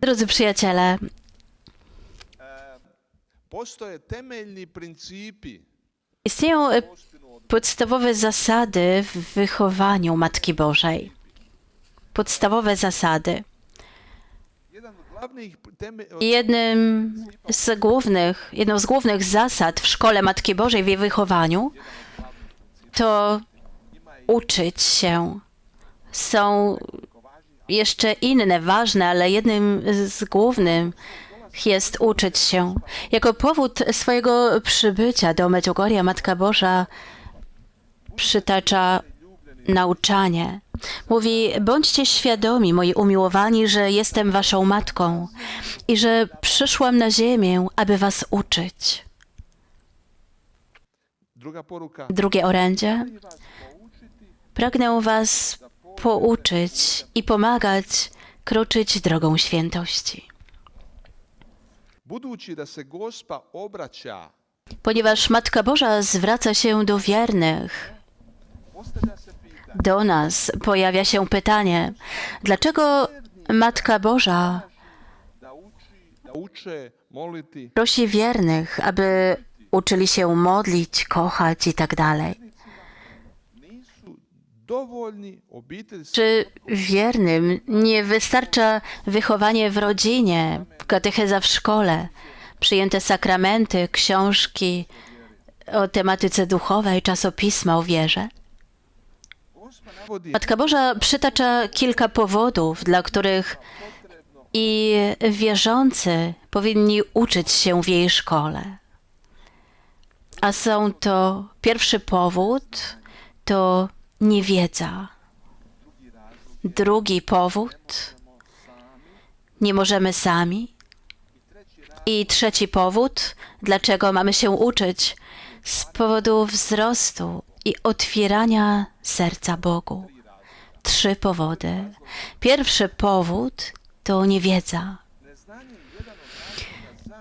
Drodzy przyjaciele, principi istnieją e, podstawowe zasady w wychowaniu Matki Bożej. Podstawowe zasady. Jednym z głównych, jedną z głównych zasad w szkole Matki Bożej w jej wychowaniu to uczyć się. Są jeszcze inne ważne, ale jednym z głównych jest uczyć się. Jako powód swojego przybycia do Medjugorje Matka Boża przytacza nauczanie. Mówi, bądźcie świadomi, moi umiłowani, że jestem waszą matką i że przyszłam na ziemię, aby was uczyć. Drugie orędzie. Pragnę was pouczyć i pomagać kroczyć drogą świętości. budući da se gospa obraća, Ponieważ Matka Boża zwraca się do wiernych, do nas pojawia się pytanie, dlaczego Matka Boża prosi wiernych, aby uczyli się modlić, kochać i Czy wiernym nie wystarcza wychowanie w rodzinie, katecheza w szkole, przyjęte sakramenty, książki o tematyce duchowej, czasopisma o wierze? Matka Boża przytacza kilka powodów, dla których i wierzący powinni uczyć się w jej szkole. A są to pierwszy powód to niewiedza. Drugi powód nie możemy sami. I trzeci powód, dlaczego mamy się uczyć, z powodu wzrostu i otwierania serca Bogu. Trzy powody. Pierwszy powód to niewiedza.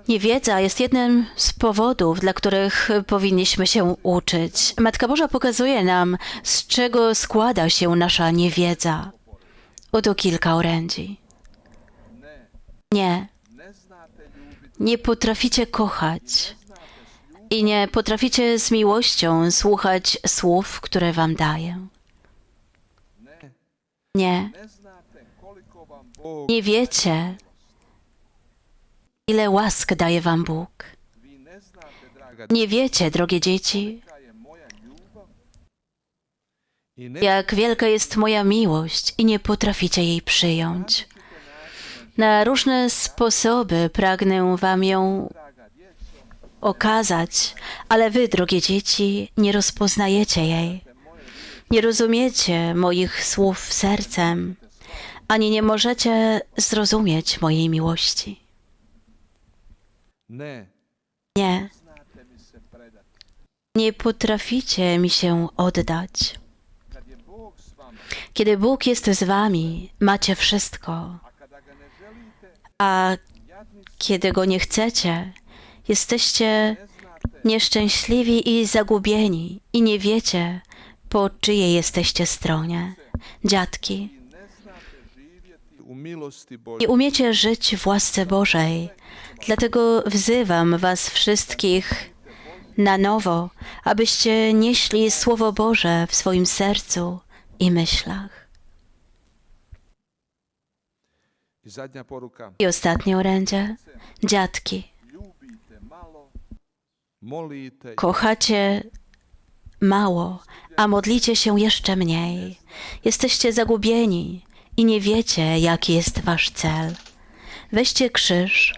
Niewiedza jest jednym z powodów, dla których powinniśmy się uczyć. Matka Boża pokazuje nam, z czego składa się nasza niewiedza. Oto kilka orędzi. Nie, nie potraficie kochać i nie potraficie z miłością słuchać słów, które wam daję. Nie, nie wiecie, ile łask daje wam Bóg. Nie wiecie, drogie dzieci, jak wielka jest moja miłość i nie potraficie jej przyjąć. Na różne sposoby pragnę wam ją okazać, ale wy, drogie dzieci, nie rozpoznajecie jej. Nie rozumiecie moich słów sercem, ani nie możecie zrozumieć mojej miłości. Nie, nie potraficie mi się oddać. Kiedy Bóg jest z wami, macie wszystko, a kiedy go nie chcecie, jesteście nieszczęśliwi i zagubieni i nie wiecie, po czyjej jesteście stronie. Dziadki, nie umiecie żyć w łasce Bożej. Dlatego wzywam was wszystkich na nowo, abyście nieśli Słowo Boże w swoim sercu i myślach. I ostatnie orędzie. Dziadki, kochacie mało, a modlicie się jeszcze mniej. Jesteście zagubieni i nie wiecie, jaki jest wasz cel. Weźcie krzyż,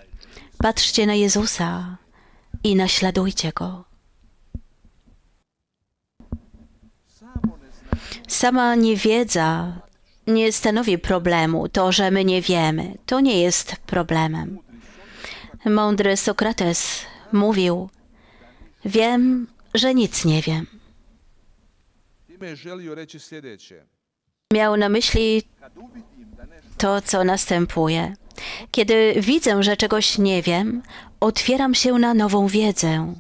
patrzcie na Jezusa i naśladujcie Go. Sama niewiedza nie stanowi problemu. To, że my nie wiemy, to nie jest problemem. Mądry Sokrates mówił: Wiem, że nic nie wiem. Miał na myśli to, co następuje. Kiedy widzę, że czegoś nie wiem, otwieram się na nową wiedzę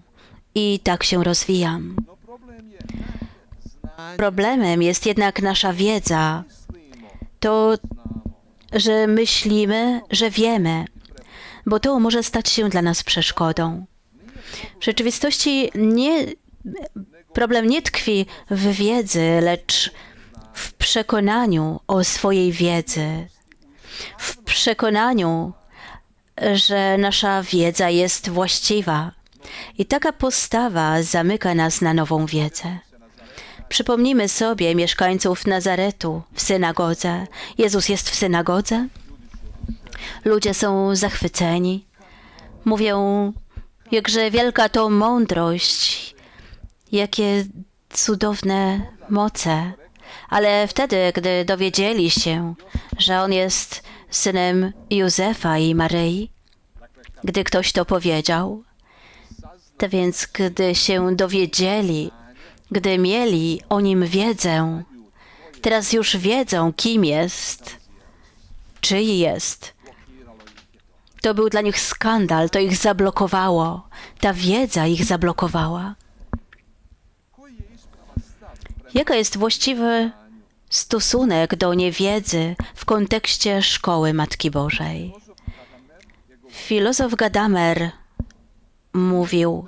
i tak się rozwijam. Problemem jest jednak nasza wiedza, to że myślimy, że wiemy, bo to może stać się dla nas przeszkodą. W rzeczywistości nie, problem nie tkwi w wiedzy, lecz w przekonaniu o swojej wiedzy, w przekonaniu, że nasza wiedza jest właściwa. I taka postawa zamyka nas na nową wiedzę. Przypomnijmy sobie mieszkańców Nazaretu w synagodze. Jezus jest w synagodze. Ludzie są zachwyceni. Mówią, jakże wielka to mądrość, jakie cudowne moce. Ale wtedy, gdy dowiedzieli się, że on jest synem Józefa i Maryi, gdy ktoś to powiedział, to więc gdy się dowiedzieli, gdy mieli o nim wiedzę, teraz już wiedzą, kim jest, czyj jest. To był dla nich skandal, to ich zablokowało. Ta wiedza ich zablokowała. Jaka jest właściwy stosunek do niewiedzy w kontekście szkoły Matki Bożej? Filozof Gadamer mówił,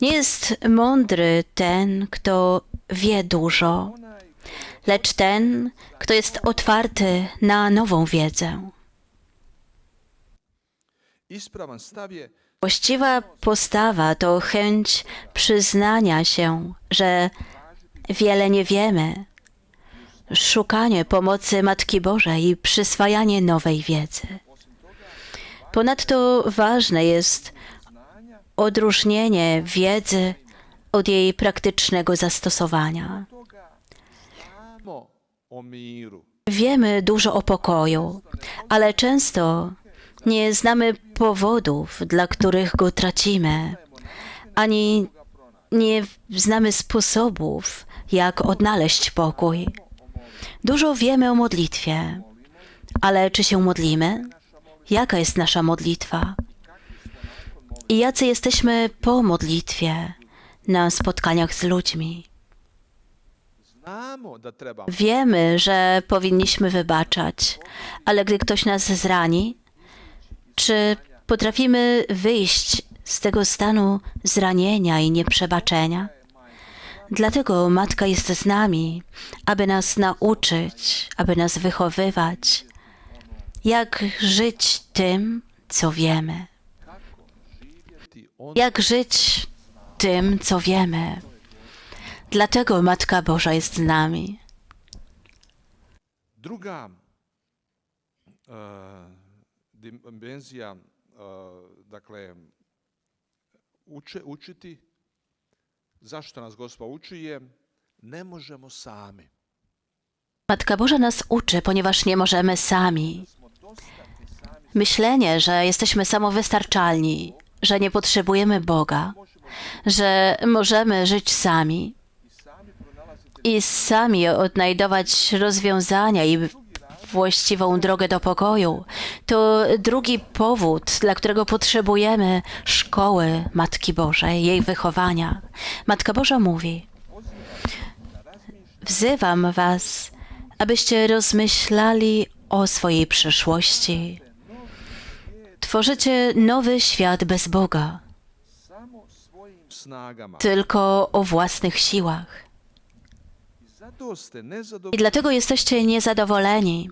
nie jest mądry ten, kto wie dużo, lecz ten, kto jest otwarty na nową wiedzę. Właściwa postawa to chęć przyznania się, że wiele nie wiemy, szukanie pomocy Matki Bożej i przyswajanie nowej wiedzy. Ponadto ważne jest odróżnienie wiedzy od jej praktycznego zastosowania. Wiemy dużo o pokoju, ale często nie znamy powodów, dla których go tracimy, ani nie znamy sposobów, jak odnaleźć pokój. Dużo wiemy o modlitwie, ale czy się modlimy? Jaka jest nasza modlitwa? I jacy jesteśmy po modlitwie na spotkaniach z ludźmi? Wiemy, że powinniśmy wybaczać, ale gdy ktoś nas zrani, czy potrafimy wyjść z tego stanu zranienia i nieprzebaczenia? Dlatego Matka jest z nami, aby nas nauczyć, aby nas wychowywać, jak żyć tym, co wiemy. Jak żyć tym, co wiemy. Dlatego Matka Boża jest z nami. druga e, dimenzija, e, dakle, uče, učiti, zašto nas Gospod uči je, ne možemo sami. Matka Boża nas uczy, ponieważ nie możemy sami. Myślenie, że jesteśmy samowystarczalni, że nie potrzebujemy Boga, że możemy żyć sami i sami odnajdować rozwiązania i właściwą drogę do pokoju, to drugi powód, dla którego potrzebujemy szkoły Matki Bożej, jej wychowania. Matka Boża mówi: Wzywam Was, abyście rozmyślali o swojej przyszłości. Tworzycie nowy świat bez Boga, tylko o własnych siłach. I dlatego jesteście niezadowoleni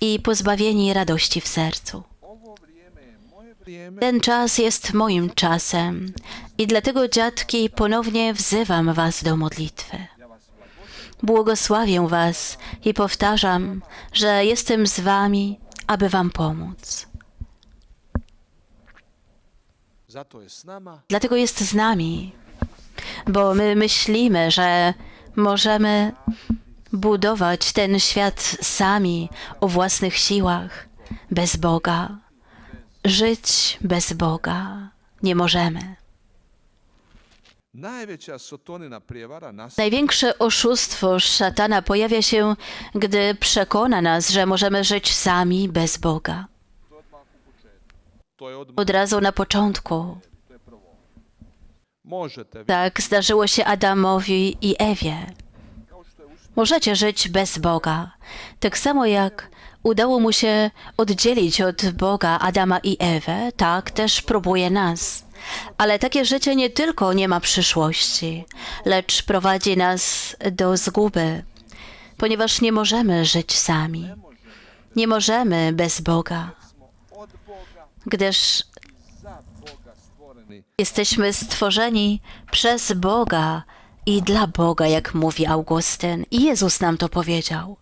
i pozbawieni radości w sercu. Ten czas jest moim czasem i dlatego, dziadki, ponownie wzywam Was do modlitwy. Błogosławię Was i powtarzam, że jestem z Wami, aby Wam pomóc. Dlatego jest z nami, bo my myślimy, że możemy budować ten świat sami o własnych siłach, bez Boga. Żyć bez Boga nie możemy. Największe oszustwo szatana pojawia się, gdy przekona nas, że możemy żyć sami bez Boga. Od razu na początku. Tak zdarzyło się Adamowi i Ewie. Możecie żyć bez Boga, tak samo jak udało mu się oddzielić od Boga Adama i Ewę, tak też próbuje nas. Ale takie życie nie tylko nie ma przyszłości, lecz prowadzi nas do zguby, ponieważ nie możemy żyć sami. Nie możemy bez Boga, gdyż. Jesteśmy stworzeni przez Boga i dla Boga, jak mówi Augustyn. I Jezus nam to powiedział.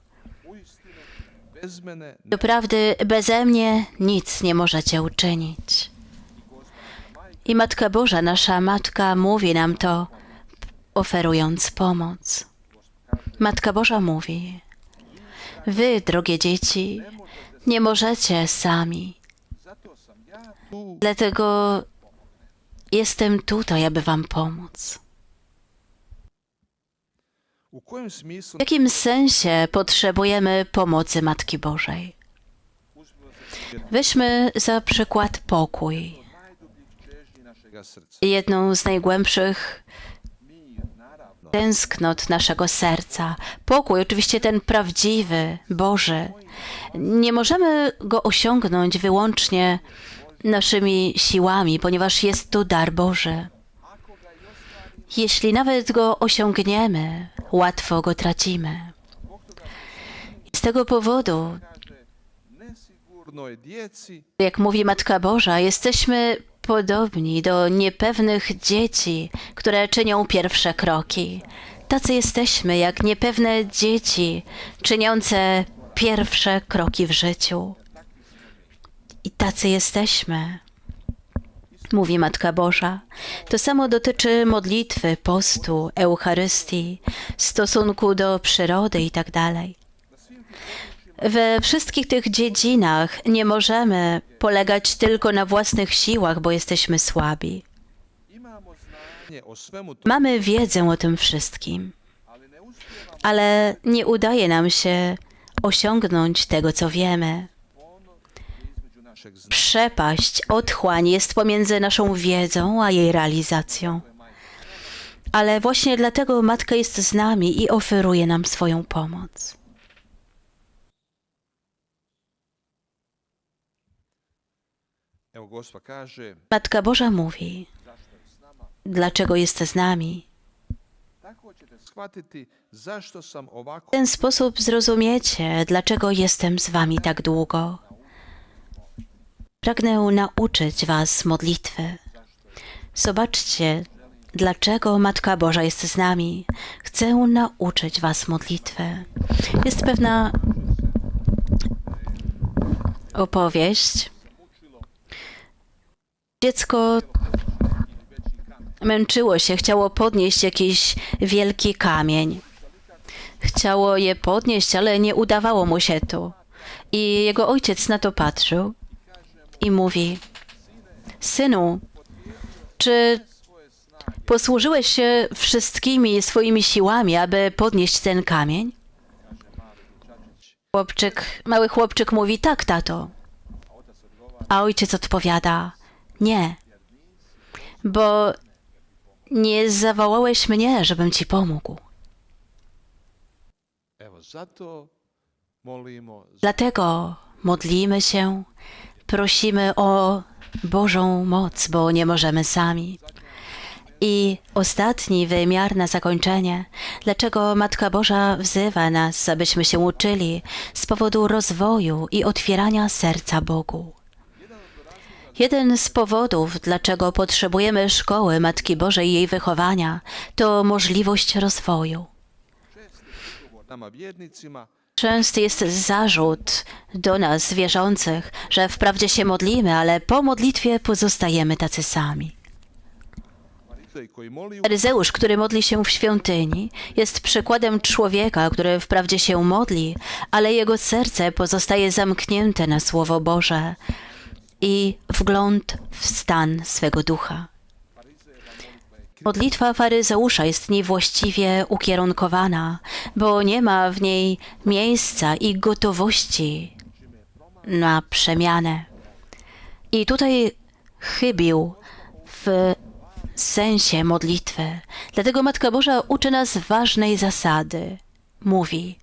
Doprawdy beze mnie nic nie możecie uczynić. I Matka Boża, nasza Matka, mówi nam to, oferując pomoc. Matka Boża mówi: Wy, drogie dzieci, nie możecie sami. Dlatego jestem tutaj, aby Wam pomóc. W jakim sensie potrzebujemy pomocy Matki Bożej? Weźmy za przykład pokój. jedną z najgłębszych tęsknot naszego serca. Pokój, oczywiście ten prawdziwy, Boży. Nie możemy go osiągnąć wyłącznie naszymi siłami, ponieważ jest to dar Boży. Jeśli nawet go osiągniemy, łatwo go tracimy. Z tego powodu, jak mówi Matka Boża, jesteśmy podobni do niepewnych dzieci, które czynią pierwsze kroki. Tacy jesteśmy jak niepewne dzieci czyniące pierwsze kroki w życiu. I tacy jesteśmy, mówi Matka Boża. To samo dotyczy modlitwy, postu, Eucharystii, stosunku do przyrody itd. We wszystkich tych dziedzinach nie możemy polegać tylko na własnych siłach, bo jesteśmy słabi. Mamy wiedzę o tym wszystkim, ale nie udaje nam się osiągnąć tego, co wiemy. Przepaść, otchłań jest pomiędzy naszą wiedzą a jej realizacją. Ale właśnie dlatego Matka jest z nami i oferuje nam swoją pomoc. Matka Boża mówi, dlaczego jest z nami. W ten sposób zrozumiecie, dlaczego jestem z wami tak długo. Pragnę nauczyć was modlitwy. Zobaczcie, dlaczego Matka Boża jest z nami. Chcę nauczyć was modlitwy. Jest pewna opowieść. Dziecko męczyło się, chciało podnieść jakiś wielki kamień. Chciało je podnieść, ale nie udawało mu się to. I jego ojciec na to patrzył i mówi: Synu, czy posłużyłeś się wszystkimi swoimi siłami, aby podnieść ten kamień? Chłopczyk, mały chłopczyk mówi: Tak, tato. A ojciec odpowiada: Nie, bo nie zawołałeś mnie, żebym ci pomógł. Dlatego modlimy się, prosimy o Bożą moc, bo nie możemy sami. I ostatni wymiar na zakończenie. Dlaczego Matka Boża wzywa nas, abyśmy się uczyli z powodu rozwoju i otwierania serca Bogu? Jeden z powodów, dlaczego potrzebujemy szkoły Matki Bożej i jej wychowania, to możliwość rozwoju. Częsty jest zarzut do nas, wierzących, że wprawdzie się modlimy, ale po modlitwie pozostajemy tacy sami. Faryzeusz, który modli się w świątyni, jest przykładem człowieka, który wprawdzie się modli, ale jego serce pozostaje zamknięte na Słowo Boże i wgląd w stan swego ducha. Modlitwa faryzeusza jest niewłaściwie ukierunkowana, bo nie ma w niej miejsca i gotowości na przemianę. I tutaj chybił w sensie modlitwy. Dlatego Matka Boża uczy nas ważnej zasady. Mówi: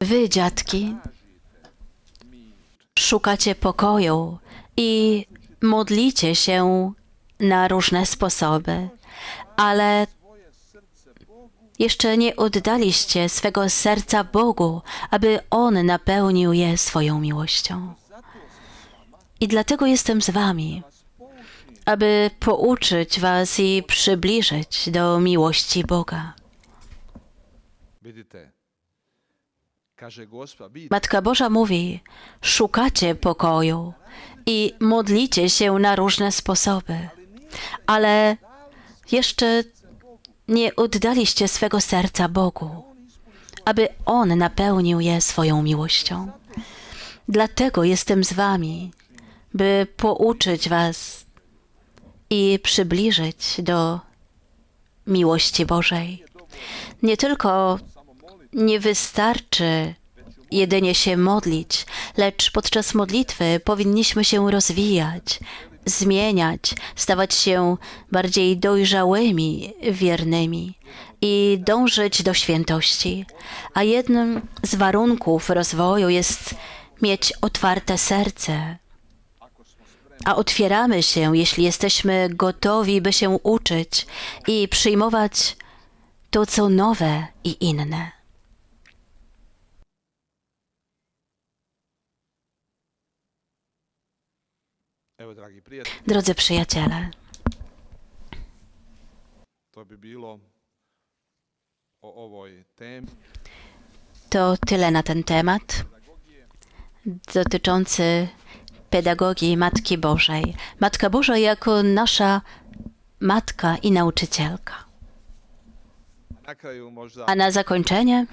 Wy, dziadki, szukacie pokoju i modlicie się na różne sposoby, ale jeszcze nie oddaliście swego serca Bogu, aby On napełnił je swoją miłością. I dlatego jestem z Wami, aby pouczyć Was i przybliżyć do miłości Boga. Matka Boża mówi: Szukacie pokoju i modlicie się na różne sposoby, ale jeszcze nie oddaliście swego serca Bogu, aby On napełnił je swoją miłością. Dlatego jestem z Wami, by pouczyć Was i przybliżyć do miłości Bożej. Nie tylko nie wystarczy jedynie się modlić, lecz podczas modlitwy powinniśmy się rozwijać, zmieniać, stawać się bardziej dojrzałymi, wiernymi i dążyć do świętości. A jednym z warunków rozwoju jest mieć otwarte serce. A otwieramy się, jeśli jesteśmy gotowi, by się uczyć i przyjmować to, co nowe i inne. Drodzy przyjaciele, to tyle na ten temat dotyczący pedagogii Matki Bożej. Matka Boża jako nasza matka i nauczycielka. A na zakończenie,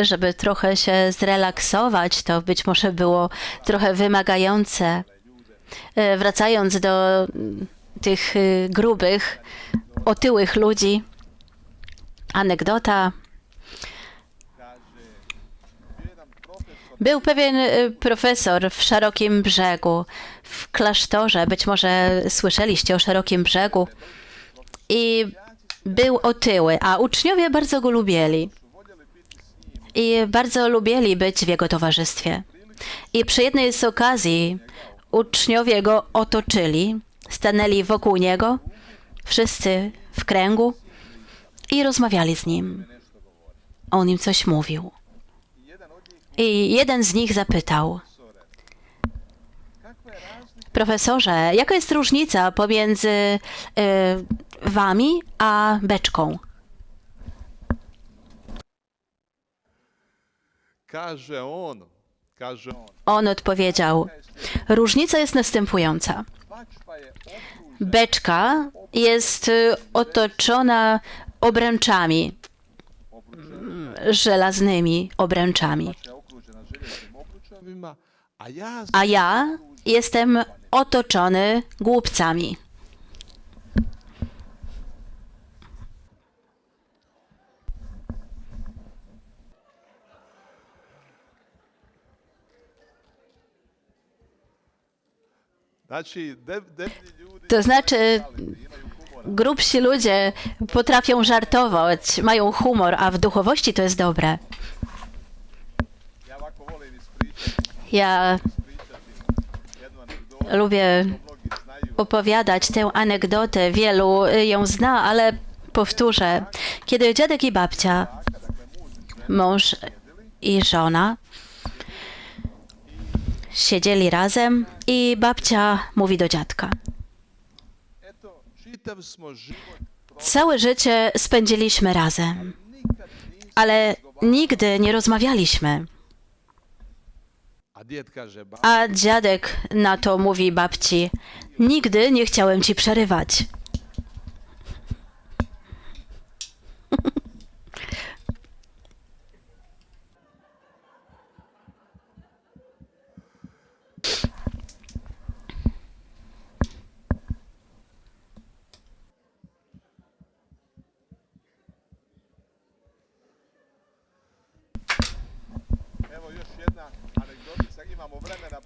żeby trochę się zrelaksować, to być może było trochę wymagające. E, Wracając do mm, tych y, grubych, otyłych ludzi, anegdota. Był pewien y, profesor w Szerokim Brzegu, w klasztorze, być może słyszeliście o Szerokim Brzegu, i był otyły, a uczniowie bardzo go lubili. I bardzo lubili być w jego towarzystwie. I przy jednej z okazji uczniowie go otoczyli, stanęli wokół niego, wszyscy w kręgu i rozmawiali z nim. On im coś mówił. I jeden z nich zapytał: Profesorze, jaka jest różnica pomiędzy y, wami a beczką? On, odpowiedział: Różnica jest następująca. Beczka jest y, otoczona obręczami, żelaznymi obręczami, a ja jestem otoczony głupcami. To znaczy, humora. grubsi ludzie potrafią żartować, mają humor, a w duchowości to jest dobre. Ja lubię opowiadać tę anegdotę, wielu y, ją zna, ale powtórzę. Kiedy dziadek i babcia, mąż i żona siedzieli razem i babcia mówi do dziadka. Całe życie spędziliśmy razem, ale nigdy nie rozmawialiśmy. A dziadek na to mówi babci: Nigdy nie chciałem ci przerywać.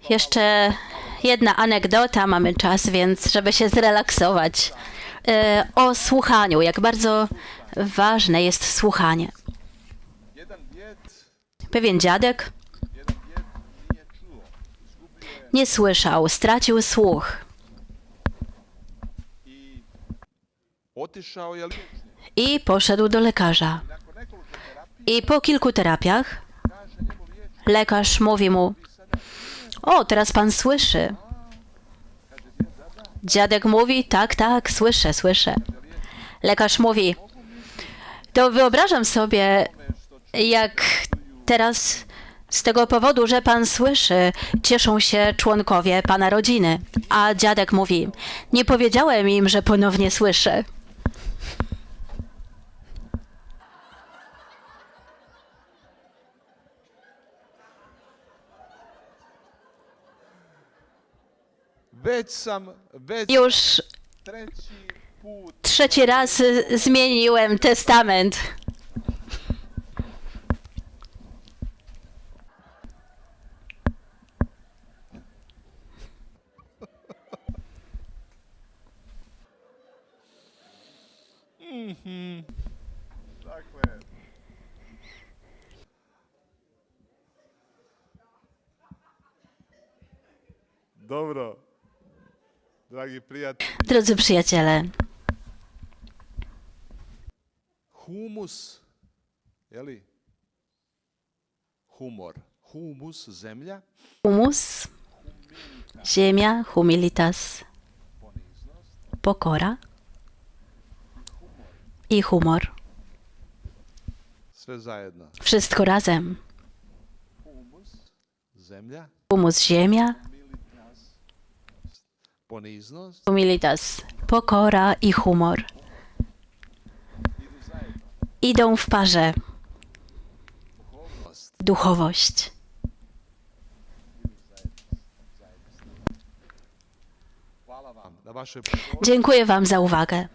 Jeszcze jedna anegdota, mamy czas, więc żeby się zrelaksować. E, O słuchaniu, jak bardzo ważne jest słuchanie. Pewien dziadek nie słyszał, stracił słuch i poszedł do lekarza. I po kilku terapiach lekarz mówi mu: O, teraz pan słyszy. Dziadek mówi: Tak, tak, słyszę, słyszę. Lekarz mówi: To wyobrażam sobie, jak teraz z tego powodu, że pan słyszy, cieszą się członkowie pana rodziny. A dziadek mówi: Nie powiedziałem im, że ponownie słyszę. Już trzeci raz zmieniłem testament. Drodzy przyjaciele, humus, je li? Humor. Humus, zemlja, humus, ziemia, humilitas, pokora i humor. Wszystko razem. Humus, ziemia, humilitas, pokora i humor. Idą w parze. Duchowość. Dziękuję Wam za uwagę.